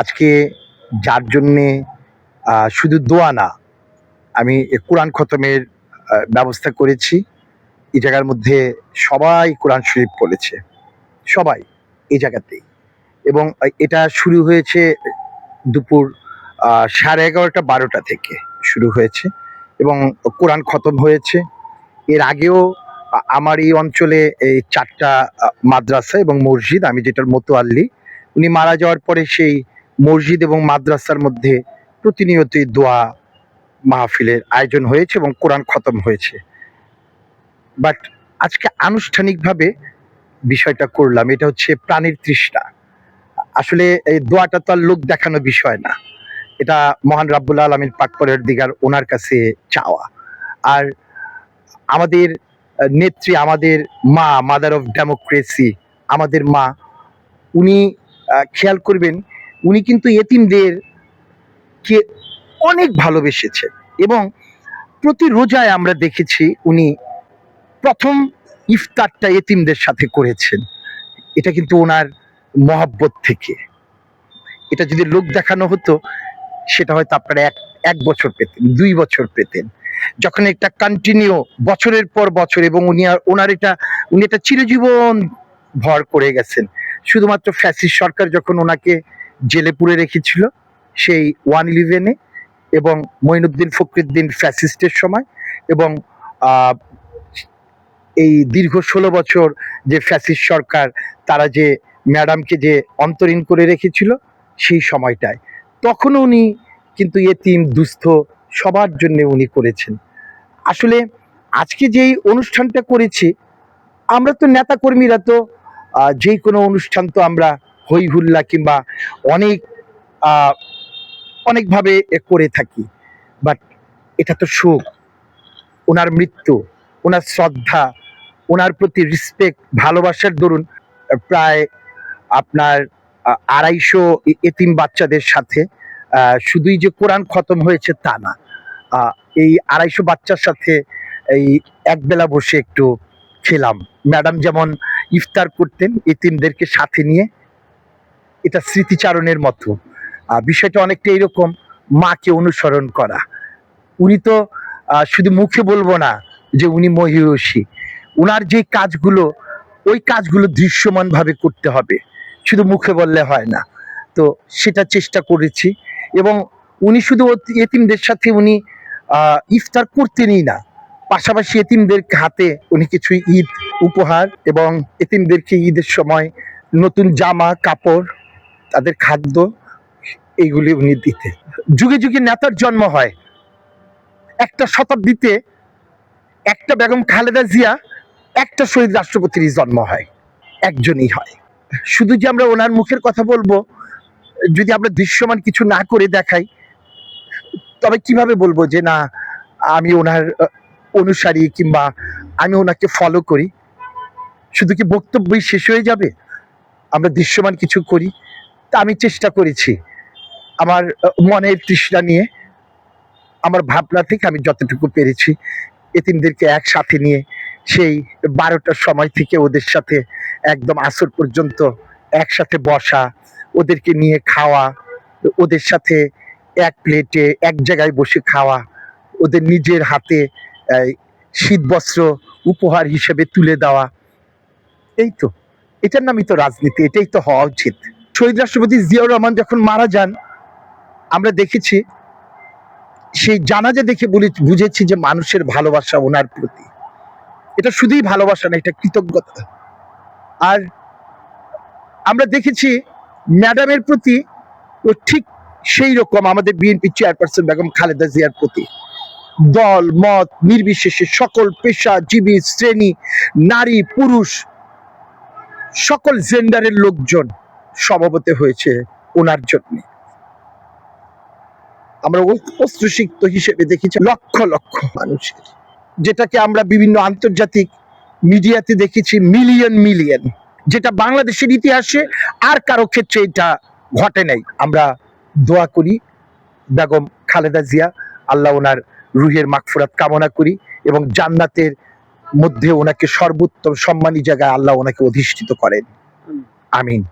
আজকে যার জন্যে শুধু দোয়া না, আমি কোরআন খতমের ব্যবস্থা করেছি। এই জায়গার মধ্যে সবাই কোরআন শরীফ পড়েছে। সবাই এই জায়গাতেই। এবং এটা শুরু হয়েছে দুপুর সাড়ে এগারোটা বারোটা থেকে শুরু হয়েছে এবং কোরআন খতম হয়েছে। এর আগেও আমার এই অঞ্চলে এই চারটা মাদ্রাসা এবং মসজিদ, আমি যেটার মতো আল্লি উনি মারা যাওয়ার পরে সেই মসজিদ এবং মাদ্রাসার মধ্যে প্রতিনিয়তই দোয়া মাহফিলের আয়োজন হয়েছে এবং কোরআন খতম হয়েছে। বাট আজকে আনুষ্ঠানিকভাবে বিষয়টা করলাম, এটা হচ্ছে প্রাণীর তৃষ্ণা। আসলে এই দোয়াটা তো আর লোক দেখানো বিষয় না। এটা মহান রাব্বুল আলমীর পাকপরের দিগার ওনার কাছে চাওয়া। আর আমাদের নেত্রী, আমাদের মা মাদার অফ ডেমোক্রেসি আমাদের মা, উনি খেয়াল করবেন উনি কিন্তু এতিমদের কে অনেক ভালোবেসেছেন এবং প্রতি রোজায় আমরা দেখেছি উনি প্রথম ইফতারটা এতিমদের সাথে করেছেন। এটা কিন্তু ওনার মহাব্বত থেকে। এটা যদি লোক দেখানো হতো, সেটা হয়তো আপনারা এক এক বছর পেতেন, দুই বছর পেতেন। যখন একটা কন্টিনিউ বছরের পর বছর এবং উনি আর- ওনার এটা, উনি এটা চিরজীবন ভর করে গেছেন। শুধুমাত্র ফ্যাসিস সরকার যখন ওনাকে জেলে পুরে রেখেছিল, সেই ওয়ান ইলেভেনে এবং মঈনুদ্দিন ফখরুদ্দিন ফ্যাসিস্টের সময় এবং এই দীর্ঘ ষোলো বছর যে ফ্যাসিস্ট সরকার, তারা যে ম্যাডামকে যে অন্তরীণ করে রেখেছিল, সেই সময়টায়। তখন উনি কিন্তু এতিম, দুস্থ, সবার জন্য উনি করেছেন। আসলে আজকে যেই অনুষ্ঠানটা করেছি, আমরা তো নেতা কর্মীরা তো যে কোনো অনুষ্ঠান তো আমরা হই হুল্লা কিংবা অনেক অনেকভাবে করে থাকি। বাট এটা তো সুখ। ওনার মৃত্যু, ওনার শ্রদ্ধা, ওনার প্রতি রেসপেক্ট ভালোবাসার দরুন, প্রায় আপনার আড়াইশো এতিম বাচ্চাদের সাথে শুধুই যে কোরআন খতম হয়েছে তা না। এই আড়াইশো বাচ্চার সাথে এই একবেলা বসে একটু খেলাম। ম্যাডাম যেমন ইফতার করতেন, এতিমদেরকে সাথে নিয়ে এটা স্মৃতিচারণের মতো। বিষয়টা অনেকটা এরকম মাকে অনুসরণ করা। উনি তো শুধু মুখে বলব না যে উনি মহিষী। উনার যে কাজগুলো, ওই কাজগুলো দৃশ্যমানভাবে করতে হবে। শুধু মুখে বললে হয় না। তো সেটা চেষ্টা করেছি এবং উনি শুধু এতিমদের সাথে উনি ইফতার করতেনই না। পাশাপাশি এতিমদের হাতে উনি কিছু ঈদ উপহার এবং এতিমদেরকে ঈদের সময় নতুন জামা, কাপড় তাদের খাদ্য এইগুলি উনি দিতে যুগে যুগে নেতার জন্ম হয়। একটা শতাব্দীতে একটা বেগম খালেদা জিয়া, একটা শহীদ রাষ্ট্রপতিরই জন্ম হয়। একজনই হয়। শুধু যে আমরা ওনার মুখের কথা বলব, যদি আমরা দৃশ্যমান কিছু না করে দেখাই, তবে কীভাবে বলব যে না, আমি ওনার অনুসারী কিংবা আমি ওনাকে ফলো করি? শুধু কি বক্তব্যই শেষ হয়ে যাবে? আমরা দৃশ্যমান কিছু করি? তা আমি চেষ্টা করেছি। আমার মনের তৃষ্ণা নিয়ে আমার ভাবনা থেকে আমি যতটুকু পেরেছি এতিমদেরকে একসাথে নিয়ে সেই বারোটার সময় থেকে ওদের সাথে একদম আসর পর্যন্ত একসাথে বসা ওদেরকে নিয়ে খাওয়া ওদের সাথে এক প্লেটে এক জায়গায় বসে খাওয়া ওদের নিজের হাতে এই, শীত বস্ত্র উপহার হিসেবে তুলে দেওয়া। এই তো এটার নামই তো রাজনীতি এটাই তো হওয়া উচিত। শহীদ রাষ্ট্রপতি জিয়াউর রহমান যখন মারা যান, আমরা দেখেছি, সেই জানাজা দেখে বলে- বুঝেছি যে মানুষের ভালোবাসা ওনার প্রতি। এটা শুধুই ভালোবাসা না, এটা কৃতজ্ঞতা। আর আমরা দেখেছি, ম্যাডামের প্রতি ও ঠিক সেই রকম আমাদের বিএনপি চেয়ারপারসন বেগম খালেদা জিয়ার প্রতি। দল, মত, নির্বিশেষে সকল পেশাজীবী শ্রেণি, নারী, পুরুষ, সকল জেন্ডারের লোকজন। সমাবেত হয়েছে ওনার জন্য। আমরা অস্ত্রসিক্ত হিসেবে দেখেছি লক্ষ লক্ষ মানুষের। যেটাকে আমরা বিভিন্ন আন্তর্জাতিক মিডিয়াতে দেখেছি, মিলিয়ন মিলিয়ন। যেটা বাংলাদেশের ইতিহাসে আর কারও ক্ষেত্রে এটা ঘটে নাই। আমরা দোয়া করি বেগম খালেদা জিয়া, আল্লাহ ওনার রুহের মাগফিরাত কামনা করি এবং জান্নাতের মধ্যে ওনাকে সর্বোত্তম সম্মানী জায়গায় আল্লাহ ওনাকে অধিষ্ঠিত করেন। আমিন।